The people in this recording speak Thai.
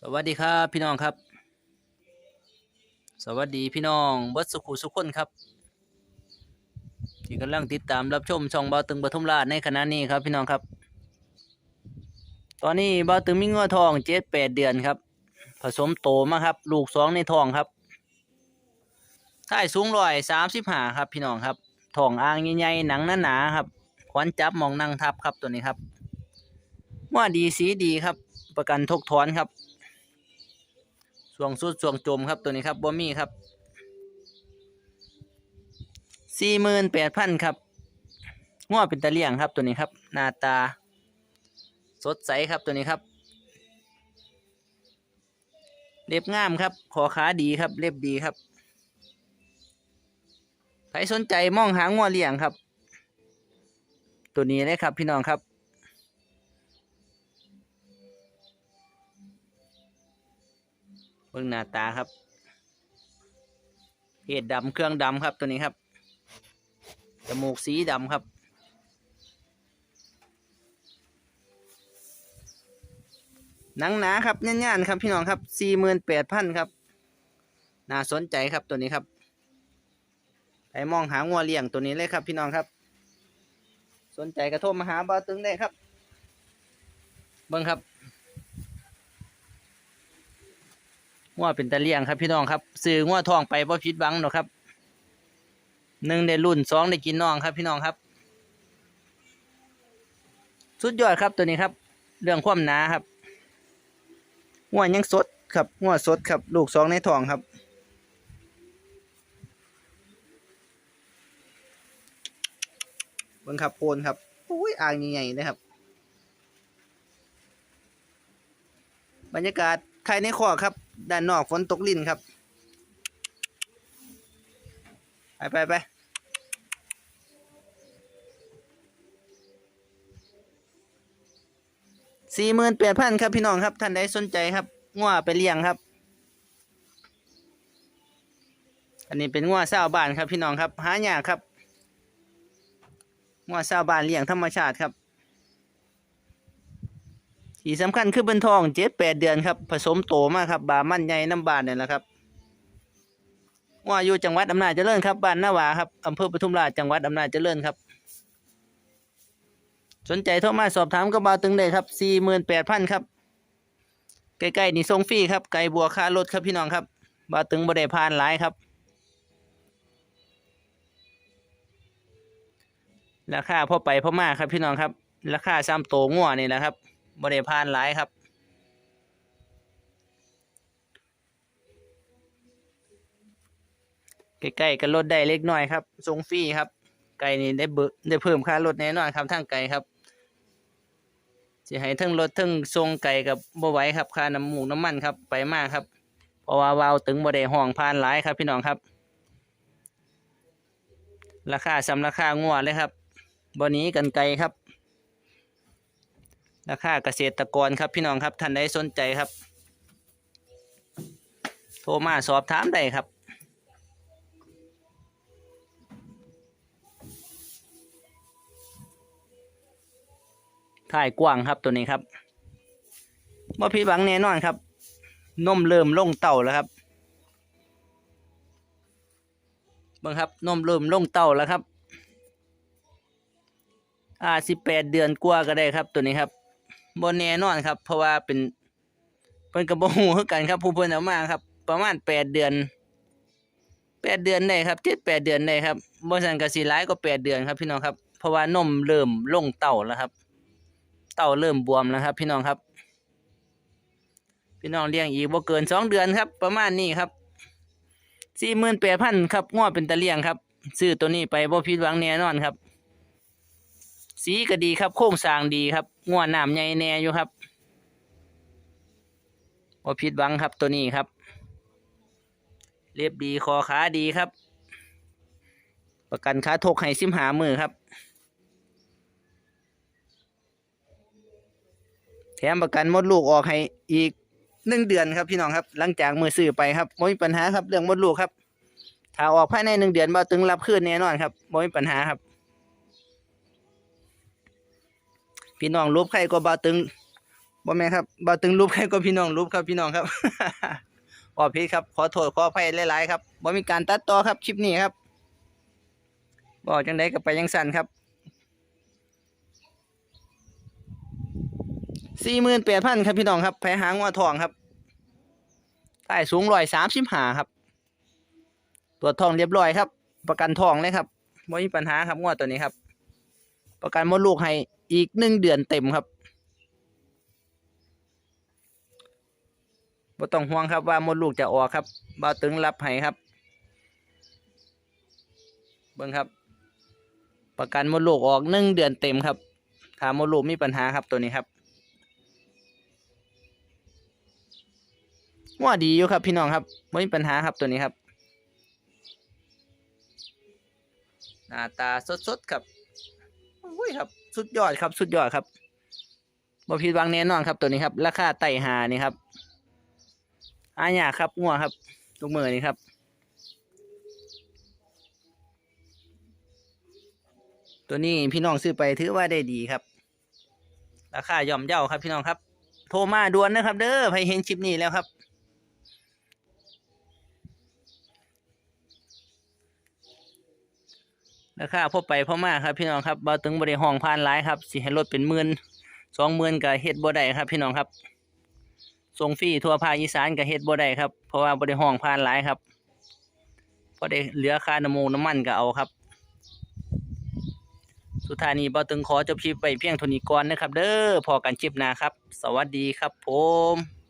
สวัสดีครับพี่น้องครับ สวัสดีพี่น้องบิดสุขุสุขคนครับ ที่กำลังติดตามรับชมช่องเบาตึงปทุมราชในขณะนี้ครับพี่น้องครับ ตอนนี้เบาตึงมีเงัวทองเจ็ดแปดเดือนครับ ผสมโตมาครับ ลูกสองในทองครับท่ายสูงร้อยสามสิบห้าครับ พี่น้องครับทองอ่างใหญ่ๆหนังหนาๆครับขวัญจับมองนั่งทับครับตัวนี้ครับว่าดีสีดีครับ ประกันทกถอนครับ สวงสุดสวงจมครับตัวนี้ครับบ่มีครับสี่หมื่นแปดพันครับง้อเป็นตะเลี่ยงครับตัวนี้ครับหน้าตา สดใสครับตัวนี้ครับ เล็บงามครับขอขาดีครับ เล็บดีครับใครสนใจมองหาง้อเลี้ยงครับ ตัวนี้เลยครับพี่น้องครับ บิ่งหน้าตาครับเพศดำเครื่องดำครับตัวนี้ครับจมูกสีดำครับ หนังหนาครับย่านๆครับพี่น้องครับสี่หมื่นแปดพันครับ น่าสนใจครับตัวนี้ครับไปมองหางัวเลี้ยงตัวนี้เลยครับพี่น้องครับ สนใจกระโทรมาหาบ่าวตึงได้ครับ เบิ่งครับ งัวเป็นตะเลียงครับพี่น้องครับ ซื้องัวทองไปบ่ผิดหวังหรอกครับหนึ่งได้รุ่นสองได้กินน้องครับ พี่น้องครับ สุดยอดครับตัวนี้ครับ เรื่องความหนาครับงัวยังสดครับงัวสดครับ ลูกสองในทองครับเบิ่งครับโพนครับอุ้ยอ่างใหญ่ๆนะครับ บรรยากาศภายในคอครับ ด้านนอกฝนตกลิ่นครับ ไปไปไปสี่หมื่นแปดพันครับพี่น้องครับท่านใดสนใจครับง้วไปเลี้ยงครับ อันนี้เป็นง้วเศร้าบ้านครับพี่น้องครับหายากครับง้วเศร้าบ้านเลี้ยงธรรมชาติครับ ที่สำคัญคือเป็นทองเจ็ดแปดเดือนครับ ผสมโตมากครับ บามันใหญ่น้ำบานเนี่ยแหละครับว่าอยู่จังหวัดอำนาจเจริญครับบ้านนาวาครับอำเภอปทุมราชจังหวัดอำนาจเจริญครับ สนใจโทรมาสอบถามกับบาตึงได้ครับสี่หมื่นแปดพันครับใกล้ๆนี่ทรงฟรีครับไก่บัวค่ารถครับพี่น้องครับบาตึงบ่ได้ผ่านหลายครับราคาพอไปพอมาครับพี่น้องครับ ราคาซ้ำโตงัวนี่แหละครับ บ่ได้ผ่านหลายครับ ใกล้ๆกันลดได้เล็กน้อยครับทรงฟรีครับ ไก่นี่ได้เบได้เพิ่มค่ารถแน่นอนครับทางไก่ครับสิให้ทั้งรถทั้งทรงไก่กับบ่ไหวครับค่าน้ำหมูน้ำมันครับไปมากครับ เพราะว่าวาวตึงบ่ได้ห้องผ่านหลายครับพี่น้องครับ ราคาสำราคางัวเลยครับบ่หนี้กันไกลครับ ราคาเกษตรกรครับพี่น้องครับท่านใดสนใจครับ โทรมาสอบถามได้ครับถ่ายกว้างครับตัวนี้ครับว่าผิดหวังแน่นอนครับนมเริ่มลงเต่าแล้วครับบิ่งครับนมเริ่มลงเต่าแล้วครับ อ่าสิบแปดเดือนกว่าก็ได้ครับตัวนี้ครับ บนแน่นอนครับ เพราะว่าเป็นเป็นกระบอกหูคือกันครับ ผู้เพิ่นเอามาครับ ประมาณแปดเดือนแปดเดือนได้ครับเจ็ดแปดเดือนได้ครับบริษัทกสิร้ายก็แปดเดือนครับ พี่น้องครับ เพราะว่านมเริ่มลงเต่าแล้วครับ เต่าเริ่มบวมแล้วครับ พี่น้องครับ พี่น้องเลี้ยงอีกบ่เกินสองเดือนครับ ประมาณนี้ครับสี่หมื่นแปดพันครับง้อเป็นตะเลียงครับ ซื้อตัวนี้ไปบ่ผิดหวังแน่นอนครับ สีก็ดีครับ โค้งสร้างดีครับง้อน้ำใหญ่แน่อยู่ครับบ่ผิดหวังครับตัวนี้ครับ เรียบดีคอขาดีครับ ประกันค้าทกให้ซิมหามือครับ แถมประกันมดลูกออกให้อีกหนึ่งเดือนครับพี่น้องครับ หลังจากมือซื้อไปครับไม่มีปัญหาครับเรื่องมดลูกครับถ้าออกภายในหนึ่งเดือนบ่ตึงรับคืนแน่นอนครับไม่มีปัญหาครับ พี่น้องรูปใครก็บ่ตึงบ่แม่ครับบ่ตึงรูปให้ก็พี่น้องรูปครับพี่น้องครับขอผิดครับขอโทษขออภัยหลายๆครับบ่มีการตัดต่อครับคลิปนี้ครับบอกจังไดก็ไปจังสั่นครับ48,000ครับพี่น้องครับแผลหางงัวทองครับใต้สูง135ครับตรวจทองเรียบร้อยครับ ประกันทองเลยครับไม่มีปัญหาครับงวดตัวนี้ครับ ประกันมดลูกให้อีกหนึ่งเดือนเต็มครับบ่ต้องห่วงครับว่ามดลูกจะออกครับบ่าวตึงรับให้ครับ เบิ่งครับ ประกันมดลูกออกหนึ่งเดือนเต็มครับถ้ามดลูกมีปัญหาครับตัวนี้ครับว่าดีอยู่ครับพี่น้องครับไม่มีปัญหาครับตัวนี้ครับ หน้าตาสดๆครับ อ้ยครับ สุดยอดครับ สุดยอดครับบ่ผิดหวังแน่นอนครับตัวนี้ครับ ราคาไต่หานี่ครับอาญาครับงัวครับทุกมือนี่ครับ ตัวนี้พี่น้องซื้อไปถือว่าได้ดีครับ ราคาย่อมเยาครับพี่น้องครับ โทรมาด่วนนะครับ เด้อใครเห็นคลิปนี้แล้วครับ ราคาพอไปพอมาครับพี่น้องครับบ่ถึงบ่ได้ห้องผ่านหลายครับสิให้ลดเป็นหมื่นสองหมื่นก็เฮ็ดบ่ได้ครับ พี่น้องครับส่งฟรีทั่วภาคอีสานก็เฮ็ดบ่ได้ครับเพราะว่าบ่ได้ห้องผ่านหลายครับพอได้เหลือค่าน้ำมูน้ำมันก็เอาครับ สุดท้ายนี้บ่ตึงขอจบคลิปไปเพียงเท่านี้ก่อนนะครับ เด้อพอกันคลิปหน้าครับ สวัสดีครับผม